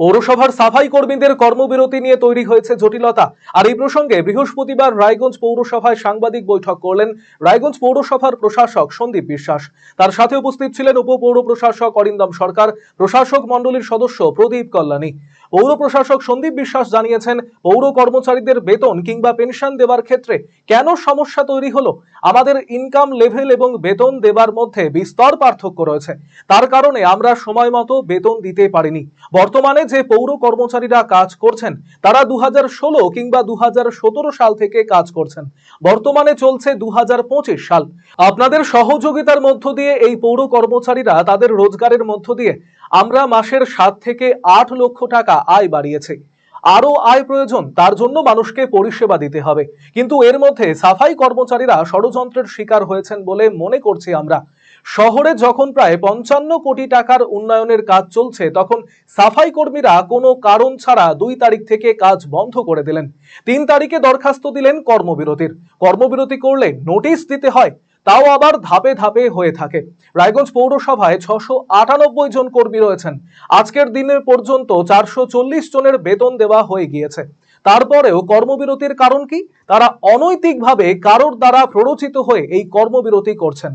পৌরসভার সাফাই কর্মীদের কর্মবিরতি নিয়ে তৈরি হয়েছে জটিলতা। আর এই প্রসঙ্গে বৃহস্পতিবার রায়গঞ্জ পৌরসভায় সাংবাদিক বৈঠক করলেন রায়গঞ্জ পৌরসভার প্রশাসক সন্দীপ বিশ্বাস। তার সাথে উপস্থিত ছিলেন উপপৌর প্রশাসক অরিন্দম সরকার, প্রশাসক মণ্ডলীর সদস্য প্রদীপ কল্যাণী। পৌর প্রশাসক সন্দীপ বিশ্বাস জানিয়েছেন, পৌর কর্মচারীদের বেতন কিংবা পেনশন দেওয়ার ক্ষেত্রে কেন সমস্যা তৈরি হলো? আমাদের ইনকাম লেভেল এবং বেতন দেবার মধ্যে বিস্তর পার্থক্য রয়েছে। তার কারণে আমরা সময় মতো বেতন দিতে পারিনি। বর্তমানে যে পৌর কর্মচারীরা কাজ করছেন, তারা দু হাজার ষোলো কিংবা দু হাজার সতেরো সাল থেকে কাজ করছেন। বর্তমানে চলছে দু হাজার পঁচিশ সাল। আপনাদের সহযোগিতার মধ্য দিয়ে এই পৌর কর্মচারীরা তাদের রোজগারের মধ্য দিয়ে আমরা মাসের সাত থেকে আট লক্ষ টাকা আয় বাড়িয়েছে। আরও আয় প্রয়োজন, তার জন্য মানুষকে পরিষেবা দিতে হবে। কিন্তু এর মধ্যে সাফাই কর্মচারীরা ষড়যন্ত্রের শিকার হয়েছেন বলে মনে করছি আমরা। শহরে যখন প্রায় পঞ্চান্ন কোটি টাকার উন্নয়নের কাজ চলছে, তখন সাফাই কর্মীরা কোনো কারণ ছাড়া দুই তারিখ থেকে কাজ বন্ধ করে দিলেন। তিন তারিখে দরখাস্ত দিলেন কর্মবিরতির। কর্মবিরতি করলে নোটিশ দিতে হয় তাও আবার ধাপে ধাপে হয়ে থাকে। রায়গঞ্জ পৌরসভায় ছশো আটানব্বই জন কর্মী রয়েছেন। আজকের দিনে পর্যন্ত চারশো চল্লিশ জনের বেতন দেওয়া হয়ে গিয়েছে। তারপরেও কর্মবিরতির কারণ কি? তারা অনৈতিকভাবে কারোর দ্বারা প্ররোচিত হয়ে এই কর্মবিরতি করছেন।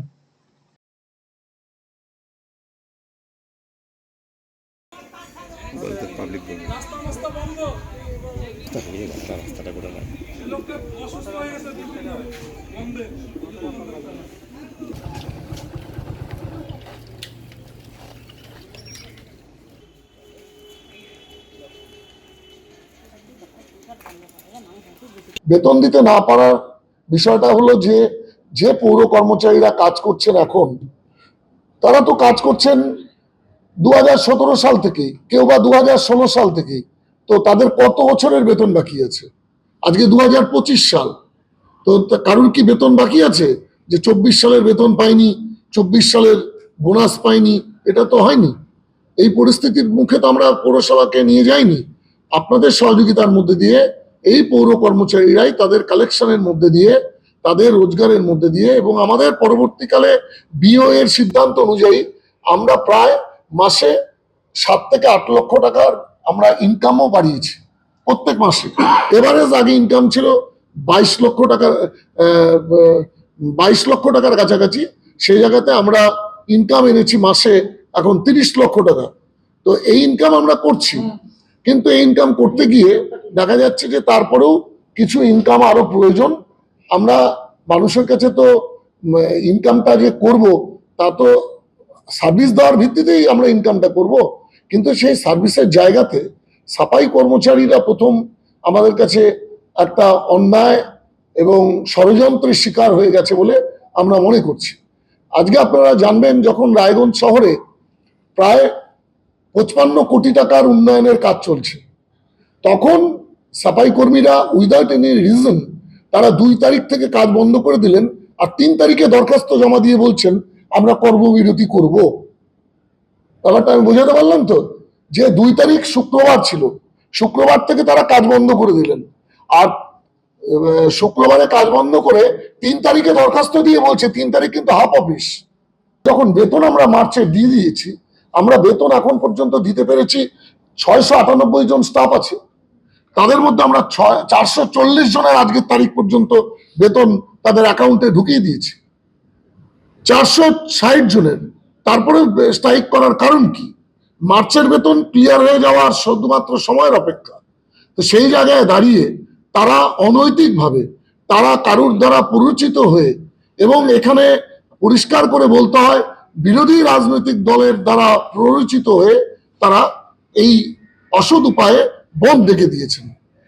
পাবলিক বলবে তাহলে রাস্তা রাস্তাটা করে রাখ বেতন দিতে না পারার বিষয়টা হলো যে যে পৌর কর্মচারীরা কাজ করছেন এখন, তারা তো কাজ করছেন দু হাজার সতেরো সাল থেকে, কেউ বা দু হাজার ষোলো সাল থেকে। তো তাদের কত বছরের বেতন বাকি আছে? আজকে দু হাজার পঁচিশ সাল। তো কারোর কি বেতন বাকি আছে? যে চব্বিশ সালের বেতন পাইনি, চব্বিশ সালের বোনাস পাইনি, এটা তো হয়নি। এই পরিস্থিতির মুখে তো আমরা পৌরসভাকে নিয়ে যাইনি। আপনাদের সহযোগিতার মধ্যে দিয়ে এই পৌর কর্মচারীরাই তাদের কালেকশনের মধ্যে দিয়ে, তাদের রোজগারের মধ্যে দিয়ে এবং আমাদের পরবর্তীকালে বিও এর সিদ্ধান্ত অনুযায়ী আমরা প্রায় মাসে সাত থেকে আট লক্ষ টাকার আমরা ইনকামও বাড়িয়েছি প্রত্যেক মাসে। এভারেজ আগে ইনকাম ছিল বাইশ লক্ষ টাকা বাইশ লক্ষ টাকার কাছাকাছি সেই জায়গাতে আমরা ইনকাম এনেছি মাসে এখন তিরিশ লক্ষ টাকা। তো এই ইনকাম আমরা করছি। কিন্তু এই ইনকাম করতে গিয়ে দেখা যাচ্ছে যে তারপরেও কিছু ইনকাম আরও প্রয়োজন। আমরা মানুষের কাছে তো ইনকামটা যে করব তা তো সার্ভিস দেওয়ার ভিত্তিতেই আমরা ইনকামটা করব। কিন্তু সেই সার্ভিসের জায়গাতে সাফাই কর্মচারীরা প্রথম আমাদের কাছে একটা অন্যায় এবং ষড়যন্ত্রের শিকার হয়ে গেছে বলে আমরা মনে করছি। আজকে আপনারা জানবেন যখন রায়গঞ্জ শহরে প্রায় পঁচপান্ন কোটি টাকার উন্নয়নের কাজ চলছে, তখন সাফাই কর্মীরা উইদাউট এনি রিজন তারা দুই তারিখ থেকে কাজ বন্ধ করে দিলেন আর তিন তারিখে দরখাস্ত জমা দিয়ে বলছেন, আমরা কর্মবিরতি করব। ব্যাপারটা আমি বোঝাতে পারলাম তো? যে দুই তারিখ শুক্রবার ছিল। শুক্রবার থেকে তারা কাজ বন্ধ করে দিলেন। আর শুক্রবারে কাজ বন্ধ করে তিন তারিখে দরখাস্ত দিয়ে বলছে, তিন তারিখ কিন্তু হাফ অফিস। যখন বেতন আমরা মার্চে দিয়ে দিয়েছি, আমরা বেতন এখন পর্যন্ত দিতে পেরেছি ছয়শো আটানব্বই জন স্টাফ আছে। তাদের মধ্যে আমরা ছয়, চারশো চল্লিশ জনের আজকের তারিখ পর্যন্ত বেতন তাদের অ্যাকাউন্টে ঢুকিয়ে দিয়েছি। চারশো ষাট জনের। তারপরে স্ট্রাইক করার কারণ কি? মার্চের বেতন ক্লিয়ার হয়ে যাওয়ার শুধুমাত্র সময়ের অপেক্ষা। তো সেই জায়গায় দাঁড়িয়ে তারা অনৈতিকভাবে, তারা কারুর দ্বারা প্ররোচিত হয়ে এবং এখানে পরিষ্কার করে বলতে হয়, বিরোধী রাজনৈতিক দলের দ্বারা প্ররোচিত হয়ে তারা এই অসৎ উপায়ে বন ডেকে দিয়েছেন।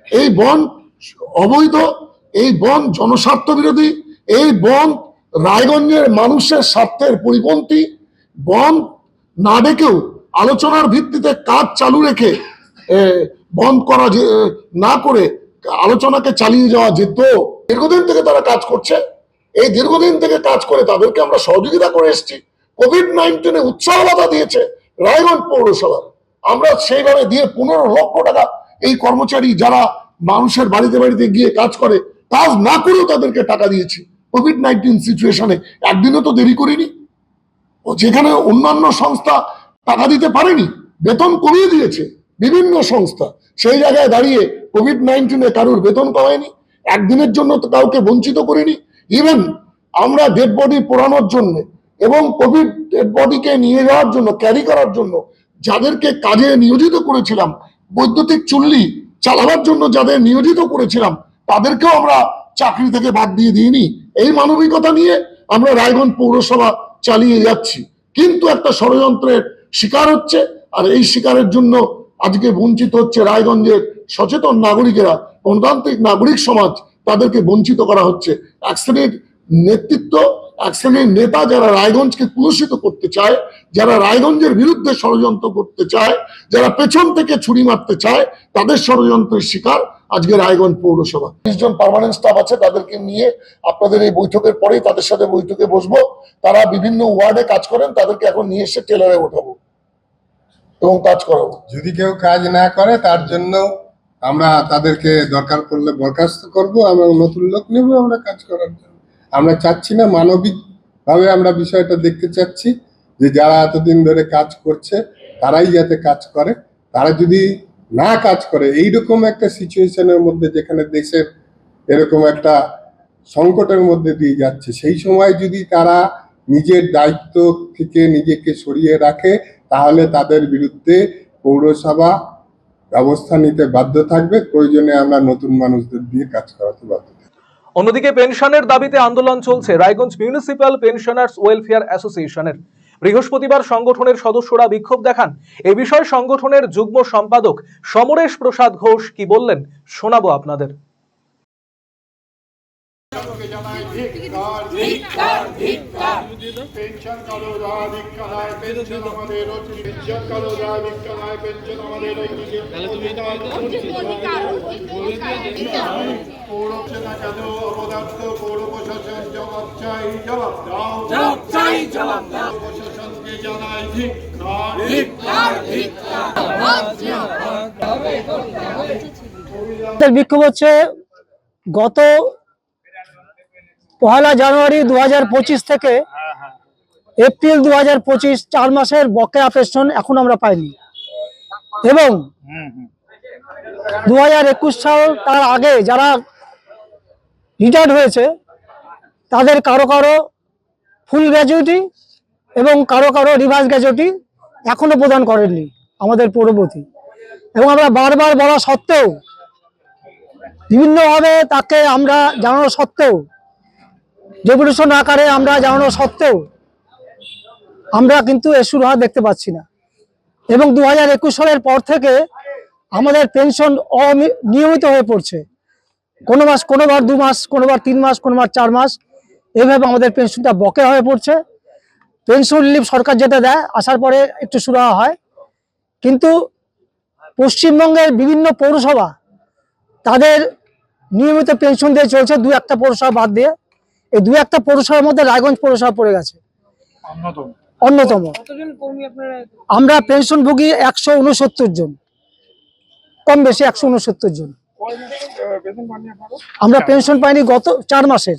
এই বন অবৈধ, এই বন জনস্বার্থ বিরোধী, এই বন রায়গঞ্জের মানুষের স্বার্থের পরিপন্থী বন না ডেকেও আলোচনার ভিত্তিতে কাজ চালু রেখে এ, বন্ধ করা না করে আলোচনাকে চালিয়ে যাওয়া যেত দীর্ঘদিন থেকে তারা কাজ করছে। এই দীর্ঘদিন থেকে কাজ করে তাদেরকে আমরা সহযোগিতা করে এসেছি। কোভিড নাইন্টিনে উৎসাহ বাধা দিয়েছে রায়গঞ্জ পৌরসভা। আমরা সেইভাবে দিয়ে পনেরো লক্ষ টাকা এই কর্মচারী যারা মানুষের বাড়িতে বাড়িতে গিয়ে কাজ করে কাজ না করেও তাদেরকে টাকা দিয়েছি। কোভিড নাইন্টিন সিচুয়েশনে একদিনও তো দেরি করিনি। ও যেখানে অন্যান্য সংস্থা টাকা দিতে পারেনি, বেতন কমিয়ে দিয়েছে বিভিন্ন সংস্থা। সেই জায়গায় দাঁড়িয়ে কোভিড নাইন্টিনে কারুর বেতন কমায়নি, একদিনের জন্য কাউকে বঞ্চিত করিনি। ইভেন আমরা ডেড বডি পোড়ানোর জন্য এবং কোভিড ডেড বডিকে নিয়ে যাওয়ার জন্য ক্যারি করার জন্য যাদেরকে কাজে নিয়োজিত করেছিলাম, বৈদ্যুতিক চুল্লি চালাবার জন্য যাদের নিয়োজিত করেছিলাম, তাদেরকেও আমরা চাকরি থেকে বাদ দিয়ে দিইনি। এই মানবিকতা নিয়ে আমরা রায়গঞ্জ পৌরসভা চালিয়ে যাচ্ছি। কিন্তু একটা ষড়যন্ত্রের শিকার হচ্ছে, আর এই শিকারের জন্য আজকে বঞ্চিত হচ্ছে রায়গঞ্জের সচেতন নাগরিকেরা, গণতান্ত্রিক নাগরিক সমাজ, তাদেরকে বঞ্চিত করা হচ্ছে। এক শ্রেণির নেতৃত্ব, এক শ্রেণির নেতা যারা রায়গঞ্জকে কুলুষিত করতে চায়, যারা রায়গঞ্জের বিরুদ্ধে ষড়যন্ত্র করতে চায়, যারা পেছন থেকে ছুরি মারতে চায়, তাদের ষড়যন্ত্রের শিকার আজকে রায়গঞ্জ পৌরসভা। জন পার্মানেন্ট স্টাফ আছে, তাদেরকে নিয়ে আপনাদের এই বৈঠকের পরেই তাদের সাথে বৈঠকে বসবো। তারা বিভিন্ন ওয়ার্ডে কাজ করেন, তাদেরকে এখন নিয়ে এসে টেলারে ওঠাবো এবং কাজ করাবো। যদি কেউ কাজ না করে, তার জন্য আমরা তাদেরকে দরকার পড়লে বরখাস্ত করব এবং নতুন লোক নেব আমরা কাজ করার জন্য। আমরা চাচ্ছি না মানবিক ভাবে আমরা বিষয়টা দেখতে চাচ্ছি যে যারা এতদিন ধরে কাজ করছে, তারাই যাতে কাজ করে। তারা যদি না কাজ করে, এইরকম একটা সিচুয়েশনের মধ্যে যেখানে দেশের এরকম একটা সংকটের মধ্যে দিয়ে যাচ্ছে, সেই সময় যদি তারা নিজের দায়িত্ব থেকে নিজেকে সরিয়ে রাখে, তাহলে তাদের বিরুদ্ধে পৌরসভা ব্যবস্থা নিতে বাধ্য থাকবে প্রয়োজনে আমরা নতুন মানুষদের দিয়ে কাজ করাতে বাধ্য। অন্যদিকে পেনশনের দাবিতে আন্দোলন চলছে রায়গঞ্জ মিউনিসিপ্যাল পেনশনার্স ওয়েলফেয়ার অ্যাসোসিয়েশনের বৃহস্পতিবার সংগঠনের সদস্যরা বিক্ষোভ দেখান এ বিষয়ে সংগঠনের যুগ্ম সম্পাদক সমরেশ প্রসাদ ঘোষ কি বললেন শোনাবো আপনাদের পেনশন পৌর প্রশাসন জবাব চাই জবাব চাই জবাব দাও বিক্ষোভ হচ্ছে গত পহেলা জানুয়ারি দু হাজার পঁচিশ থেকে এপ্রিল দু হাজার পঁচিশ, চার মাসের বকেয়া পেনশন এখন আমরা পাইনি। এবং দু হাজার একুশ সাল তার আগে যারা রিটায়ার্ড হয়েছে, তাদের কারও কারও ফুল গ্র্যাজুইটি এবং কারও কারও রিভার্স গ্যাজেটি এখনও প্রদান করেননি আমাদের পূর্ববর্তী। এবং আমরা বারবার বলা সত্ত্বেও, বিভিন্নভাবে তাকে আমরা জানানো সত্ত্বেও ডেপুটেশন আকারে আমরা জানানো সত্ত্বেও, আমরা কিন্তু শুরু হওয়া দেখতে পাচ্ছি না। এবং দু হাজার একুশ সালের পর থেকে আমাদের পেনশন নিয়মিত হয়ে পড়ছে। কোনো মাস কোনোবার দু মাস কোনোবার তিন মাস কোনোবার চার মাস, এইভাবে আমাদের পেনশনটা বকে হয়ে পড়ছে। পেনশন রিলিফ সরকার যেটা দেয় আসার পরে একটু শুরু হয়। কিন্তু পশ্চিমবঙ্গের বিভিন্ন পৌরসভা তাদের নিয়মিত পেনশন দিয়ে চলছে দু একটা পৌরসভা বাদ দিয়ে। এই দু একটা পৌরসভার মধ্যে রায়গঞ্জ পৌরসভা পড়ে গেছে। অন্যতম। আমরা পেনশন ভোগী একশো উনসত্তর জন। কম বেশি একশো উনসত্তর জন। আমরা পেনশন পাইনি গত চার মাসের।